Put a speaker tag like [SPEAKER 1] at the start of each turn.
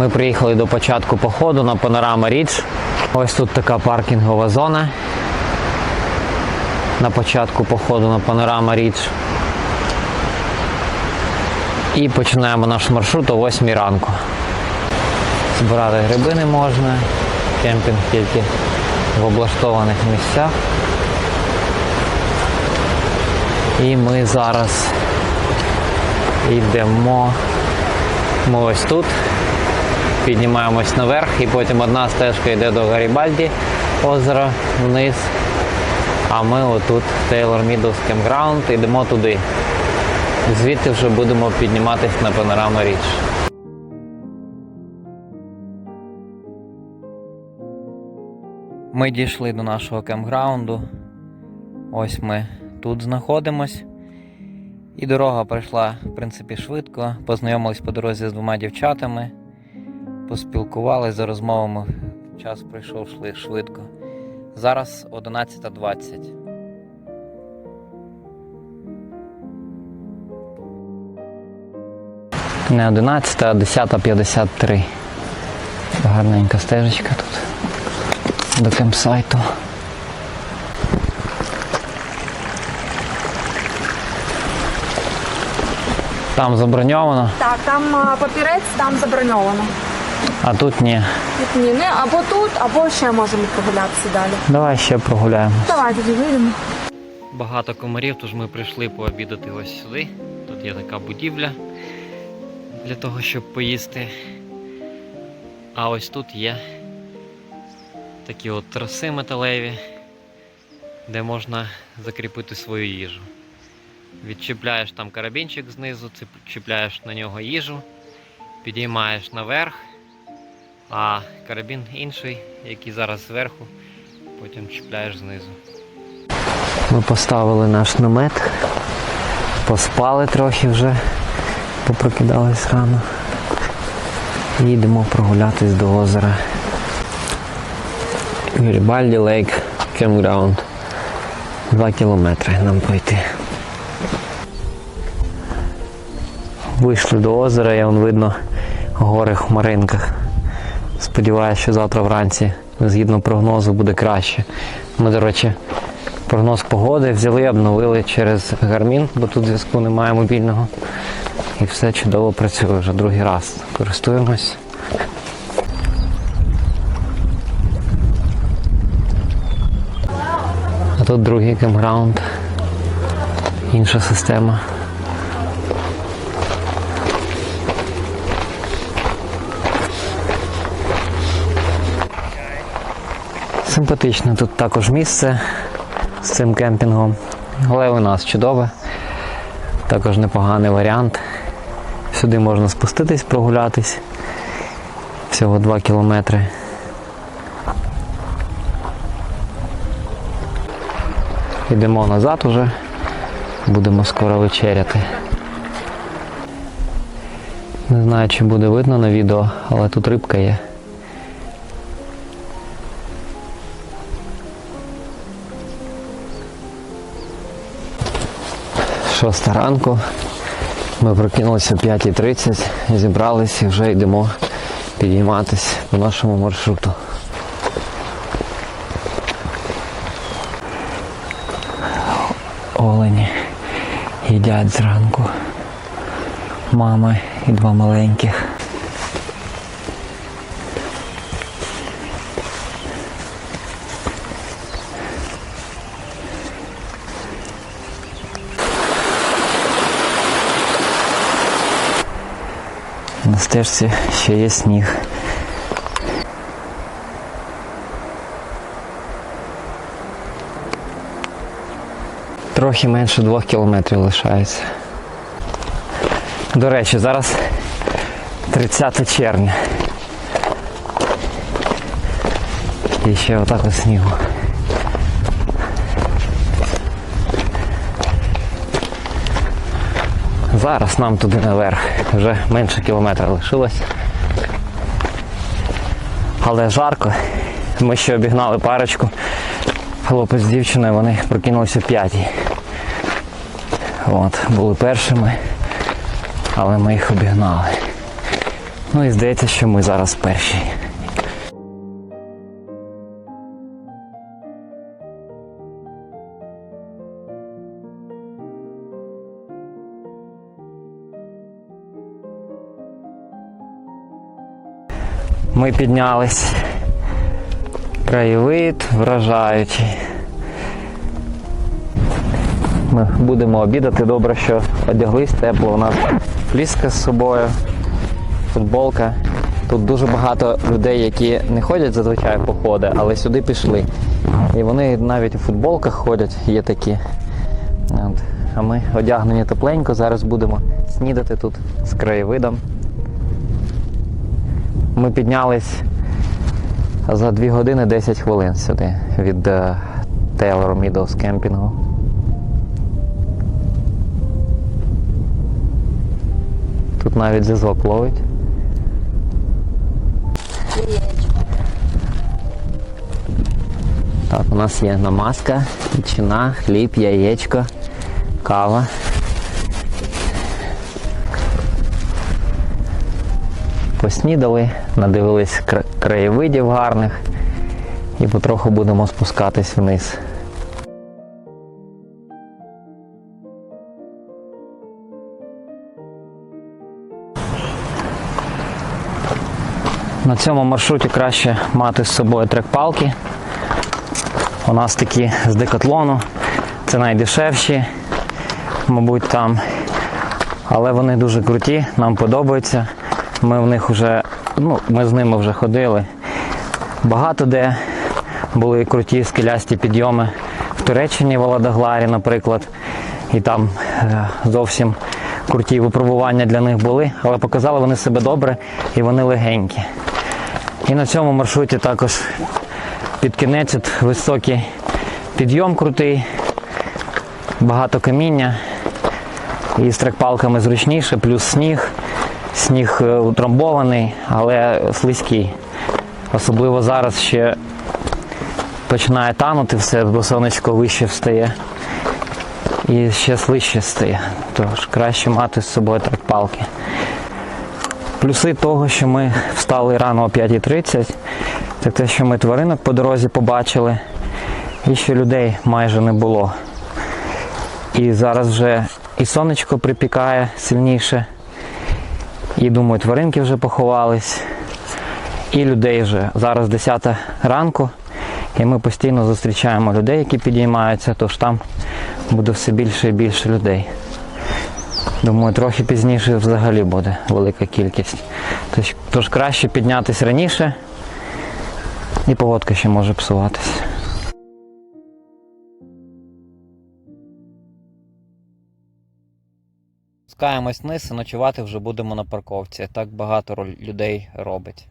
[SPEAKER 1] Ми приїхали до початку походу на Панорама Рідж. Ось тут така паркінгова зона. На початку походу на Панорама Рідж. І починаємо наш маршрут о 8 ранку. Збирати гриби не можна. Кемпінг тільки в облаштованих місцях. І ми зараз йдемо. Ми ось тут. Піднімаємось наверх і потім одна стежка йде до Гарібальді озера вниз. А ми отут Taylor Meadows Campground йдемо туди. Звідти вже будемо підніматись на панорама річ. Ми дійшли до нашого кемпграунду. Ось ми тут знаходимось. І дорога пройшла, в принципі, швидко. Познайомились по дорозі з двома дівчатами, поспілкувалися за розмовами. Час пройшов швидко. Зараз 11.20. Не 11, а 10.53. Гарненька стежечка тут до кемпсайту. Там заброньовано,
[SPEAKER 2] Так, там папірець, там заброньовано.
[SPEAKER 1] А тут ні.
[SPEAKER 2] Тут ні, не або тут, або ще можемо прогулятися далі.
[SPEAKER 1] Давай ще прогуляємо.
[SPEAKER 2] Давай тоді вийдемо.
[SPEAKER 1] Багато комарів, тож ми прийшли пообідати ось сюди. Тут є така будівля для того, щоб поїсти. А ось тут є такі от траси металеві, де можна закріпити свою їжу. Відчіпляєш там карабінчик знизу, чіпляєш на нього їжу, підіймаєш наверх, а карабін інший, який зараз зверху, потім чіпляєш знизу. Ми поставили наш намет, поспали трохи вже, попрокидались рано. І йдемо прогулятись до озера. Грібальді Лейк Кемпграунд. Два кілометри нам пройти. Вийшли до озера, і вон видно гори в хмаринках. Сподіваюся, що завтра вранці, згідно прогнозу, буде краще. Ми, до речі, прогноз погоди взяли, обновили через Гармін, бо тут зв'язку немає мобільного. І все чудово працює вже другий раз. Користуємось. А тут другий кемпграунд. Інша система. Симпатичне тут також місце з цим кемпінгом. Але у нас чудове. Також непоганий варіант. Сюди можна спуститись, прогулятись. Всього 2 кілометри. Йдемо назад уже. Будемо скоро вечеряти. Не знаю, чи буде видно на відео, але тут рибка є. Шоста ранку. Ми прокинулися о 5.30, зібралися і вже йдемо підійматись по нашому маршруту. Олені їдять зранку. Мама і два маленьких. На стежці ще є сніг. Трохи менше двох кілометрів лишається. До речі, зараз 30 червня. І ще отак ось снігу. Зараз нам туди наверх. Вже менше кілометра лишилось. Але жарко. Ми ще обігнали парочку. Хлопець з дівчиною, вони прокинулися о п'ятій. От, були першими, але ми їх обігнали. Ну і здається, що ми зараз перші. Ми піднялись. Краєвид вражаючий. Ми будемо обідати. Добре, що одяглись тепло. У нас фліска з собою, футболка. Тут дуже багато людей, які не ходять зазвичай походи, але сюди пішли. І вони навіть у футболках ходять, є такі. От. А ми одягнені тепленько, зараз будемо снідати тут з краєвидом. Ми піднялись за 2 години 10 хвилин сюди від е, Taylor Meadows кемпінгу. Тут навіть зв'язок ловить. Так, у нас є намазка, ветчина, хліб, яєчко, кава. Поснідали, надивились краєвидів гарних і потроху будемо спускатись вниз. На цьому маршруті краще мати з собою трек-палки. У нас такі з декатлону. Це найдешевші, мабуть, там. Але вони дуже круті, нам подобаються. Ми в них вже, ну, ми з ними вже ходили. Багато де були круті скелясті підйоми в Туреччині, в Володогларі, наприклад. І там е, зовсім круті випробування для них були, але показали вони себе добре і вони легенькі. І на цьому маршруті також під кінець високий підйом крутий, багато каміння. І з трекпалками зручніше, плюс сніг. Сніг е, утрамбований, але слизький. Особливо зараз ще починає танути все, бо сонечко вище встає. І ще слище стає. Тож краще мати з собою трекпалки. Плюси того, що ми встали рано о 5.30, це те, що ми тваринок по дорозі побачили і що людей майже не було. І зараз вже і сонечко припікає сильніше, і думаю, тваринки вже поховались, і людей вже. Зараз 10 ранку, і ми постійно зустрічаємо людей, які підіймаються, тож там буде все більше і більше людей. Думаю, трохи пізніше взагалі буде велика кількість. Тож, тож краще піднятися раніше, і погодка ще може псуватися. Спускаємось вниз і ночувати вже будемо на парковці. Так багато людей робить.